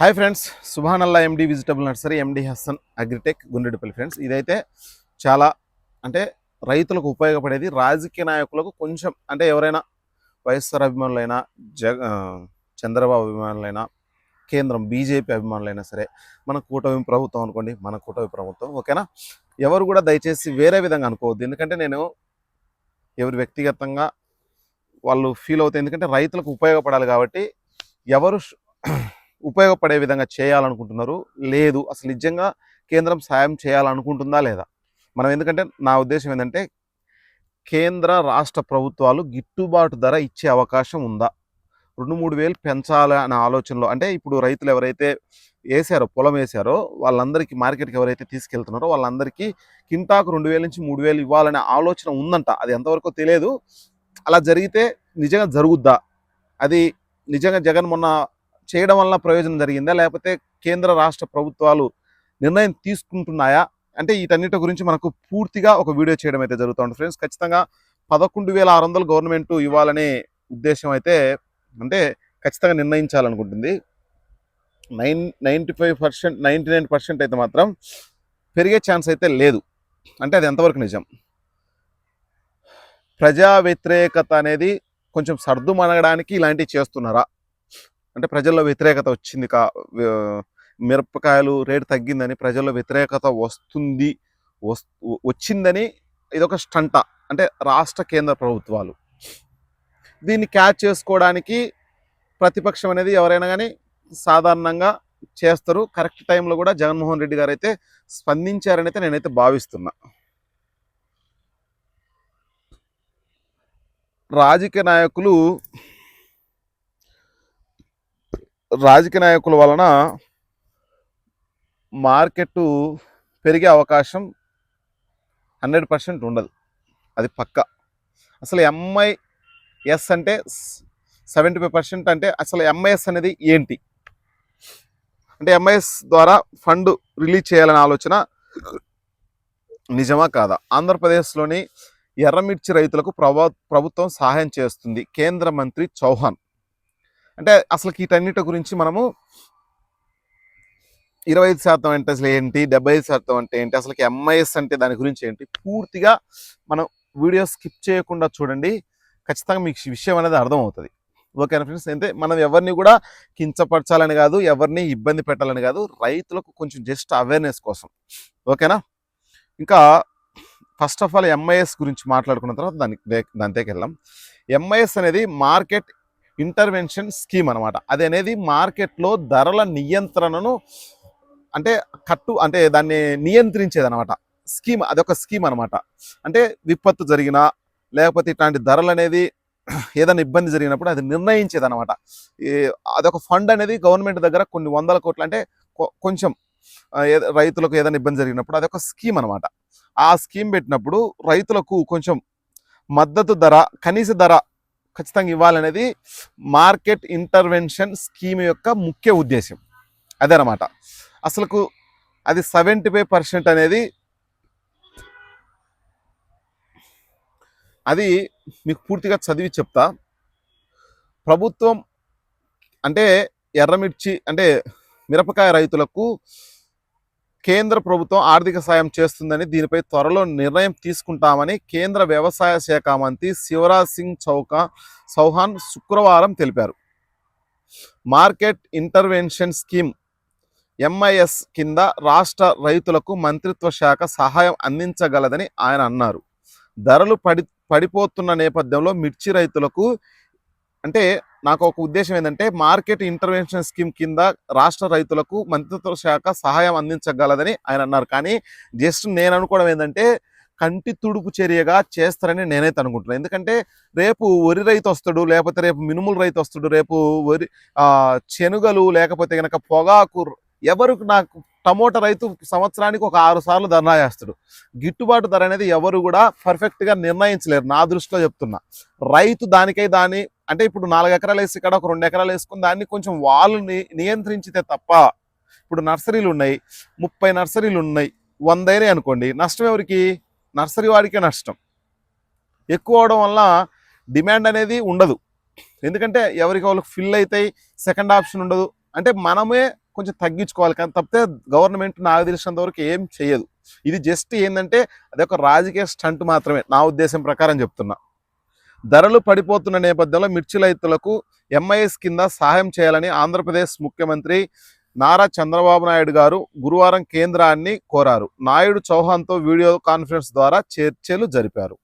Hi friends సుభానల్లా MD vegetable nursery MD Hasan agritech Gundedipalli friends ఇదైతే చాలా అంటే రైతులకు ఉపయోగపడేది రాజకీయ నాయకులకు కొంచెం అంటే ఎవరైనా వైఎస్ఆర్ అభిమానులైనా జగ చంద్రబాబు అభిమానులైనా కేంద్రం బీజేపీ అభిమానులైనా సరే మన కూటమి ప్రభుత్వం అనుకోండి మన కూటమి ప్రభుత్వం ఓకేనా? ఎవరు కూడా దయచేసి వేరే విధంగా అనుకోవద్దు. ఎందుకంటే నేను ఎవరు వ్యక్తిగతంగా వాళ్ళు ఫీల్ అవుతాయి. ఎందుకంటే రైతులకు ఉపయోగపడాలి కాబట్టి ఎవరు ఉపయోగపడే విధంగా చేయాలనుకుంటున్నారు? లేదు. అసలు నిజంగా కేంద్రం సాయం చేయాలనుకుంటుందా లేదా? మనం ఎందుకంటే నా ఉద్దేశం ఏంటంటే కేంద్ర రాష్ట్ర ప్రభుత్వాలు గిట్టుబాటు ధర ఇచ్చే అవకాశం ఉందా? రెండు మూడు వేలు పెంచాలి అనే ఆలోచనలో అంటే ఇప్పుడు రైతులు ఎవరైతే వేసారో పొలం వేసారో వాళ్ళందరికీ మార్కెట్కి ఎవరైతే తీసుకెళ్తున్నారో వాళ్ళందరికీ కింటాకు రెండు వేల నుంచి మూడు వేలు ఇవ్వాలనే ఆలోచన ఉందంట. అది ఎంతవరకు తెలియదు. అలా జరిగితే నిజంగా జరుగుద్దా? అది నిజంగా జగన్ మొన్న చేయడం వల్ల ప్రయోజనం జరిగిందా? లేకపోతే కేంద్ర రాష్ట్ర ప్రభుత్వాలు నిర్ణయం తీసుకుంటున్నాయా? అంటే వీటన్నిటి గురించి మనకు పూర్తిగా ఒక వీడియో చేయడం అయితే జరుగుతుంది ఫ్రెండ్స్. ఖచ్చితంగా పదకొండు వేల ఆరు వందలు గవర్నమెంట్ ఇవ్వాలనే ఉద్దేశం అయితే అంటే ఖచ్చితంగా నిర్ణయించాలనుకుంటుంది. Nine ninety five percent ninety nine percent అయితే మాత్రం పెరిగే ఛాన్స్ అయితే లేదు. అంటే అది ఎంతవరకు నిజం? ప్రజా వ్యతిరేకత అనేది కొంచెం సర్దు మనగడానికి ఇలాంటివి చేస్తున్నారా? అంటే ప్రజల్లో వ్యతిరేకత వచ్చింది కా మిరపకాయలు రేటు తగ్గిందని ప్రజల్లో వ్యతిరేకత వస్తుంది వస్- వచ్చిందని ఇదొక స్టంట. అంటే రాష్ట్ర కేంద్ర ప్రభుత్వాలు. దీన్ని క్యాచ్ చేసుకోవడానికి ప్రతిపక్షం అనేది ఎవరైనా కానీ సాధారణంగా చేస్తారు. కరెక్ట్ టైంలో కూడా జగన్మోహన్ రెడ్డి గారు అయితే స్పందించారని అయితే నేనైతే భావిస్తున్నా. రాజకీయ నాయకులు రాజకీయ నాయకుల వలన మార్కెట్ పెరిగే అవకాశం హండ్రెడ్ పర్సెంట్ ఉండదు. అది పక్క. అసలు ఎంఐఎస్ అంటే సెవెంటీ ఫైవ్ పర్సెంట్ అంటే అసలు ఎంఐఎస్ అనేది ఏంటి? అంటే ఎంఐఎస్ ద్వారా ఫండ్ రిలీజ్ చేయాలనే ఆలోచన నిజమా కాదా? ఆంధ్రప్రదేశ్లోని ఎర్రమిర్చి రైతులకు ప్రభుత్వం సహాయం చేస్తుంది. కేంద్ర మంత్రి చౌహాన్ అంటే అసలు వీటన్నిటి గురించి మనము ఇరవై ఐదు శాతం అంటే అసలు ఏంటి? డెబ్బై ఐదు శాతం అంటే ఏంటి? అసలు ఎంఐఎస్ అంటే దాని గురించి ఏంటి? పూర్తిగా మనం వీడియో స్కిప్ చేయకుండా చూడండి. ఖచ్చితంగా మీకు విషయం అనేది అర్థమవుతుంది. ఓకేనా ఫ్రెండ్స్? అయితే మనం ఎవరిని కూడా కించపరచాలని కాదు ఎవరిని ఇబ్బంది పెట్టాలని కాదు రైతులకు కొంచెం జస్ట్ అవేర్నెస్ కోసం. ఓకేనా? ఇంకా ఫస్ట్ ఆఫ్ ఆల్ ఎంఐఎస్ గురించి మాట్లాడుకున్న తర్వాత దానికి దగ్గరికి వెళ్దాం. ఎంఐఎస్ అనేది మార్కెట్ ఇంటర్వెన్షన్ స్కీమ్ అనమాట అది అనేది మార్కెట్లో ధరల నియంత్రణను అంటే కట్టు అంటే దాన్ని నియంత్రించేదనమాట స్కీమ్ అదొక స్కీమ్ అనమాట అంటే విపత్తు జరిగినా లేకపోతే ఇట్లాంటి ధరలు అనేది ఏదైనా ఇబ్బంది జరిగినప్పుడు అది నిర్ణయించేది అనమాట అదొక ఫండ్ అనేది గవర్నమెంట్ దగ్గర కొన్ని వందల కోట్లు అంటే కొ- కొంచెం రైతులకు ఏదైనా ఇబ్బంది జరిగినప్పుడు అదొక స్కీమ్ అనమాట ఆ స్కీమ్ పెట్టినప్పుడు రైతులకు కొంచెం మద్దతు ధర కనీస ధర ఖచ్చితంగా ఇవ్వాలనేది మార్కెట్ ఇంటర్వెన్షన్ స్కీమ్ యొక్క ముఖ్య ఉద్దేశం అదనమాట. అసలుకు అది సెవెంటీ ఫైవ్ పర్సెంట్ అనేది అది మీకు పూర్తిగా చదివి చెప్తా. ప్రభుత్వం అంటే ఎర్రమిర్చి అంటే మిరపకాయ రైతులకు కేంద్ర ప్రభుత్వం ఆర్థిక సాయం చేస్తుందని దీనిపై త్వరలో నిర్ణయం తీసుకుంటామని కేంద్ర వ్యవసాయ శాఖ మంత్రి శివరాజ్ సింగ్ చౌకా చౌహాన్ శుక్రవారం తెలిపారు. మార్కెట్ ఇంటర్వెన్షన్ స్కీమ్ ఎంఐఎస్ కింద రాష్ట్ర రైతులకు మంత్రిత్వ శాఖ సహాయం అందించగలదని ఆయన అన్నారు. ధరలు పడి పడిపోతున్న నేపథ్యంలో మిర్చి రైతులకు అంటే నాకు ఒక ఉద్దేశం ఏంటంటే మార్కెట్ ఇంటర్వెన్షన్ స్కీమ్ కింద రాష్ట్ర రైతులకు మంత్రిత్వ శాఖ సహాయం అందించగలదని ఆయన అన్నారు. కానీ జస్ట్ నేను అనుకోవడం ఏంటంటే కంటి తుడుపు చర్యగా చేస్తారని నేనైతే అనుకుంటున్నాను ఎందుకంటే రేపు వరి రైతు వస్తాడు లేకపోతే రేపు మినుముల రైతు వస్తాడు రేపు వరి శనుగలు లేకపోతే కనుక పొగాకు ఎవరు నాకు టమోటా రైతు సంవత్సరానికి ఒక ఆరు సార్లు ధర్నా చేస్తాడు. గిట్టుబాటు ధర అనేది ఎవరు కూడా పర్ఫెక్ట్గా నిర్ణయించలేరు నా దృష్టిలో చెప్తున్నా. రైతు దానికై దాని అంటే ఇప్పుడు నాలుగు ఎకరాలు వేసి ఇక్కడ ఒక రెండు ఎకరాలు వేసుకుని దాన్ని కొంచెం వాళ్ళు నియంత్రించితే తప్ప ఇప్పుడు నర్సరీలు ఉన్నాయి ముప్పై నర్సరీలు ఉన్నాయి వందైనాయి అనుకోండి నష్టం ఎవరికి? నర్సరీ వాడికే నష్టం. ఎక్కువ అవడం వల్ల డిమాండ్ అనేది ఉండదు. ఎందుకంటే ఎవరికి వాళ్ళకి ఫిల్ అవుతాయి సెకండ్ ఆప్షన్ ఉండదు. అంటే మనమే కొంచెం తగ్గించుకోవాలి కానీ తప్పితే గవర్నమెంట్ నాకు తెలిసినంత వరకు ఏం చేయదు ఇది జస్ట్ ఏంటంటే అదొక రాజకీయ స్టంట్ మాత్రమే నా ఉద్దేశం ప్రకారం చెప్తున్నా. ధరలు పడిపోతున్న నేపథ్యంలో మిర్చి రైతులకు ఎంఐఎస్ కింద సహాయం చేయాలని ఆంధ్రప్రదేశ్ ముఖ్యమంత్రి నారా చంద్రబాబు నాయుడు గారు గురువారం కేంద్రాన్ని కోరారు. నాయుడు చౌహాన్తో వీడియో కాన్ఫరెన్స్ ద్వారా చర్చలు జరిపారు.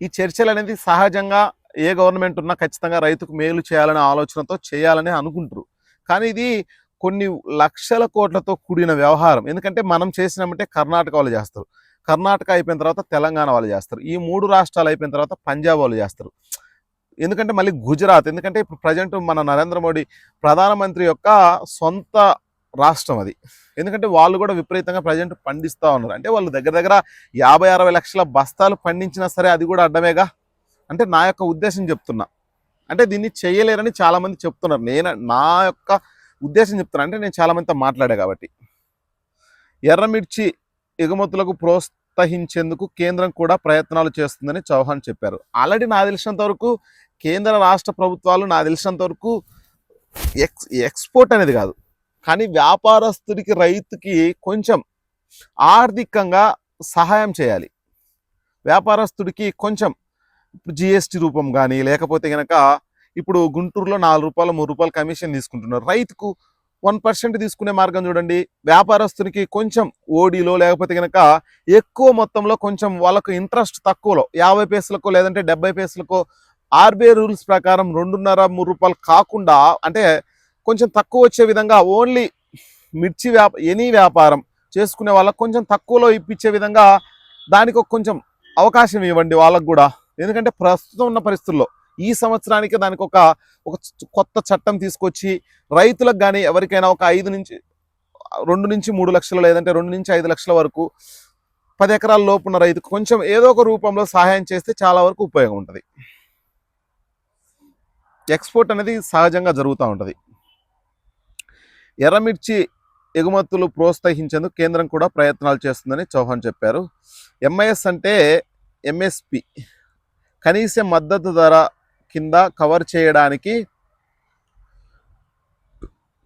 ఈ చర్చలు అనేది సహజంగా ఏ గవర్నమెంట్ ఉన్నా ఖచ్చితంగా రైతుకు మేలు చేయాలనే ఆలోచనతో చేయాలని అనుకుంటారు. కానీ ఇది కొన్ని లక్షల కోట్లతో కూడిన వ్యవహారం. ఎందుకంటే మనం చేసినామంటే కర్ణాటక వాళ్ళు చేస్తారు. కర్ణాటక అయిపోయిన తర్వాత తెలంగాణ వాళ్ళు చేస్తారు. ఈ మూడు రాష్ట్రాలు అయిపోయిన తర్వాత పంజాబ్ వాళ్ళు చేస్తారు. ఎందుకంటే మళ్ళీ గుజరాత్ ఎందుకంటే ఇప్పుడు ప్రజెంట్ మన నరేంద్ర మోడీ ప్రధానమంత్రి యొక్క సొంత రాష్ట్రం అది. ఎందుకంటే వాళ్ళు కూడా విపరీతంగా ప్రజెంట్ పండిస్తూ ఉన్నారు. అంటే వాళ్ళు దగ్గర దగ్గర యాభై అరవై లక్షల బస్తాలు పండించినా సరే అది కూడా అడ్డమేగా? అంటే నా యొక్క ఉద్దేశం చెప్తున్నా. అంటే దీన్ని చేయలేరని చాలామంది చెప్తున్నారు. నేను నా యొక్క ఉద్దేశం చెప్తున్నా. అంటే నేను చాలామందితో మాట్లాడా కాబట్టి. ఎర్రమిర్చి ఎగుమతులకు ప్రోత్సహించేందుకు కేంద్రం కూడా ప్రయత్నాలు చేస్తుందని చౌహాన్ చెప్పారు. ఆల్రెడీ నాకు తెలిసినంత వరకు కేంద్ర రాష్ట్ర ప్రభుత్వాలు నాకు తెలిసినంత వరకు ఎక్స్ ఎక్స్పోర్ట్ అనేది కాదు. కానీ వ్యాపారస్తుడికి రైతుకి కొంచెం ఆర్థికంగా సహాయం చేయాలి. వ్యాపారస్తుడికి కొంచెం జిఎస్టి రూపం కానీ లేకపోతే కనుక ఇప్పుడు గుంటూరులో నాలుగు రూపాయలు మూడు రూపాయలు కమిషన్ తీసుకుంటున్నారు. రైతుకు వన్ పర్సెంట్ తీసుకునే మార్గం చూడండి. వ్యాపారస్తునికి కొంచెం ఓడిలో లేకపోతే కనుక ఎక్కువ మొత్తంలో కొంచెం వాళ్ళకు ఇంట్రెస్ట్ తక్కువలో యాభై పేసులకో లేదంటే డెబ్బై పేసులకో ఆర్బీఐ రూల్స్ ప్రకారం రెండున్నర మూడు రూపాయలు కాకుండా అంటే కొంచెం తక్కువ వచ్చే విధంగా ఓన్లీ మిర్చి వ్యాప ఎనీ వ్యాపారం చేసుకునే వాళ్ళకు కొంచెం తక్కువలో ఇప్పించే విధంగా దానికి కొంచెం అవకాశం ఇవ్వండి వాళ్ళకు కూడా. ఎందుకంటే ప్రస్తుతం ఉన్న పరిస్థితుల్లో ఈ సంవత్సరానికి దానికి ఒక ఒక కొత్త చట్టం తీసుకొచ్చి రైతులకు కానీ ఎవరికైనా ఒక ఐదు నుంచి రెండు నుంచి మూడు లక్షలు లేదంటే రెండు నుంచి ఐదు లక్షల వరకు పది ఎకరాల లోపున్న రైతుకు కొంచెం ఏదో ఒక రూపంలో సహాయం చేస్తే చాలా వరకు ఉపయోగం ఉంటుంది. ఎక్స్పోర్ట్ అనేది సహజంగా జరుగుతూ ఉంటుంది. ఎర్రమిర్చి ఎగుమతులు ప్రోత్సహించేందుకు కేంద్రం కూడా ప్రయత్నాలు చేస్తుందని చౌహాన్ చెప్పారు. ఎంఐఎస్ అంటే ఎంఎస్పి. కనీస మద్దతు ధర కింద కవర్ చేయడానికి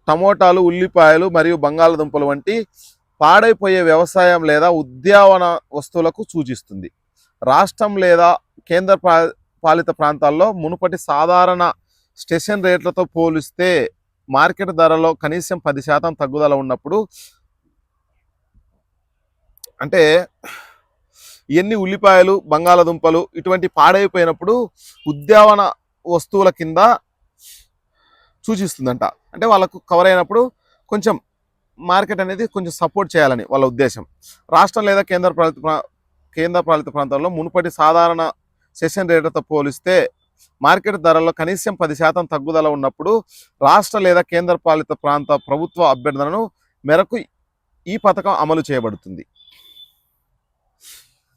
టమోటాలు ఉల్లిపాయలు మరియు బంగాళదుంపలు వంటి పాడైపోయే వ్యవసాయం లేదా ఉద్యావన వస్తువులకు సూచిస్తుంది. రాష్ట్రం లేదా కేంద్ర పా- పాలిత ప్రాంతాల్లో మునుపటి సాధారణ స్టేషన్ రేట్లతో పోలిస్తే మార్కెట్ ధరలో కనీసం పది శాతం తగ్గుదల ఉన్నప్పుడు అంటే ఇవన్నీ ఉల్లిపాయలు బంగాళదుంపలు ఇటువంటి పాడైపోయినప్పుడు ఉద్యావన వస్తువుల కింద సూచిస్తుందంట. అంటే వాళ్ళకు కవర్ అయినప్పుడు కొంచెం మార్కెట్ అనేది కొంచెం సపోర్ట్ చేయాలని వాళ్ళ ఉద్దేశం. రాష్ట్రం లేదా కేంద్ర పాలిత ప్రా- కేంద్ర పాలిత ప్రాంతంలో మునుపటి సాధారణ సెషన్ రేట్లతో పోలిస్తే మార్కెట్ ధరల్లో కనీసం పది శాతం తగ్గుదల ఉన్నప్పుడు రాష్ట్ర లేదా కేంద్ర పాలిత ప్రాంత ప్రభుత్వ అభ్యర్థనను మేరకు ఈ పథకం అమలు చేయబడుతుంది.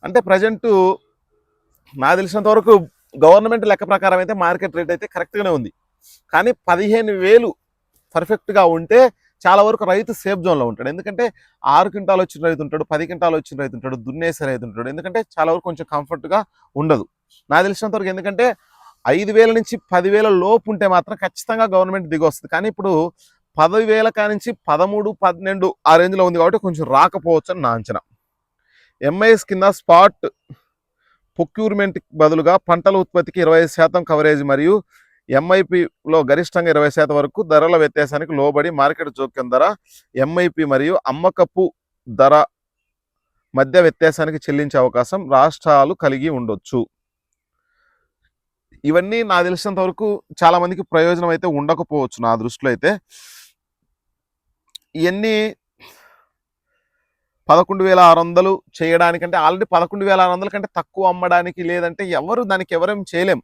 అంటే ప్రజెంట్ నాకు తెలిసినంత వరకు గవర్నమెంట్ లెక్క ప్రకారం అయితే మార్కెట్ రేట్ అయితే కరెక్ట్గానే ఉంది. కానీ పదిహేను వేలు పర్ఫెక్ట్గా ఉంటే చాలా వరకు రైతు సేఫ్ జోన్లో ఉంటాడు. ఎందుకంటే ఆరు క్వింటాలు వచ్చిన రైతు ఉంటాడు పది క్వింటాలు వచ్చిన రైతు ఉంటాడు దున్నేసే రైతు ఉంటాడు. ఎందుకంటే చాలా వరకు కొంచెం కంఫర్ట్గా ఉండదు. నాకు తెలిసినంత వరకు ఎందుకంటే ఐదు వేల నుంచి పదివేల లోపు ఉంటే మాత్రం ఖచ్చితంగా గవర్నమెంట్ దిగి వస్తుంది. కానీ ఇప్పుడు పదివేల కానించి పదమూడు పన్నెండు ఆ రేంజ్లో ఉంది కాబట్టి కొంచెం రాకపోవచ్చు అని నా అంచనా. ఎంఐఎస్ కింద స్పాట్ ప్రొక్యూర్మెంట్ బదులుగా పంటల ఉత్పత్తికి ఇరవై శాతం కవరేజ్ మరియు ఎంఐపిలో గరిష్టంగా ఇరవై శాతం వరకు ధరల వ్యత్యాసానికి లోబడి మార్కెట్ జోక్యం ధర ఎంఐపి మరియు అమ్మకపు ధర మధ్య వ్యత్యాసానికి చెల్లించే అవకాశం రాష్ట్రాలు కలిగి ఉండొచ్చు. ఇవన్నీ నాకు తెలిసినంత వరకు చాలామందికి ప్రయోజనం అయితే ఉండకపోవచ్చు నా దృష్టిలో అయితే. ఇవన్నీ పదకొండు వేల ఆరు వందలు చేయడానికంటే ఆల్రెడీ పదకొండు వేల ఆరు వందల కంటే తక్కువ అమ్మడానికి లేదంటే ఎవరు దానికి ఎవరేం చేయలేం.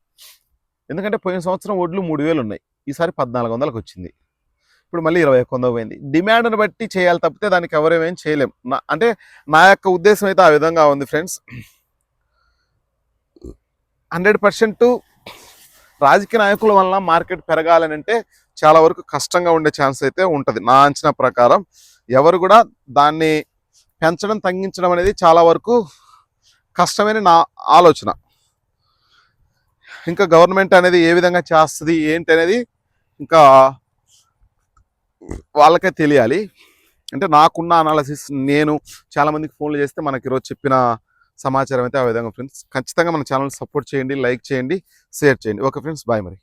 ఎందుకంటే పోయిన సంవత్సరం వడ్లు మూడు వేలు ఉన్నాయి ఈసారి పద్నాలుగు వందలకు వచ్చింది. ఇప్పుడు మళ్ళీ ఇరవై ఒక్క పోయింది. డిమాండ్ని బట్టి చేయాలి తప్పితే దానికి ఎవరేమేం చేయలేం. నా అంటే నా యొక్క ఉద్దేశం అయితే ఆ విధంగా ఉంది ఫ్రెండ్స్. హండ్రెడ్ పర్సెంట్ రాజకీయ నాయకుల వలన మార్కెట్ పెరగాలని అంటే చాలా వరకు కష్టంగా ఉండే ఛాన్స్ అయితే ఉంటుంది. నా అంచనా ప్రకారం ఎవరు కూడా దాన్ని పెంచడం తగ్గించడం అనేది చాలా వరకు కష్టమైన నా ఆలోచన. ఇంకా గవర్నమెంట్ అనేది ఏ విధంగా చేస్తుంది ఏంటి అనేది ఇంకా వాళ్ళకే తెలియాలి. అంటే నాకున్న అనాలసిస్ నేను చాలా మందికి ఫోన్లు చేస్తే మనకి ఈరోజు చెప్పిన సమాచారం అయితే ఆ విధంగా ఫ్రెండ్స్. ఖచ్చితంగా మన ఛానల్ సపోర్ట్ చేయండి లైక్ చేయండి షేర్ చేయండి. Okay friends. బాయ్ మరి.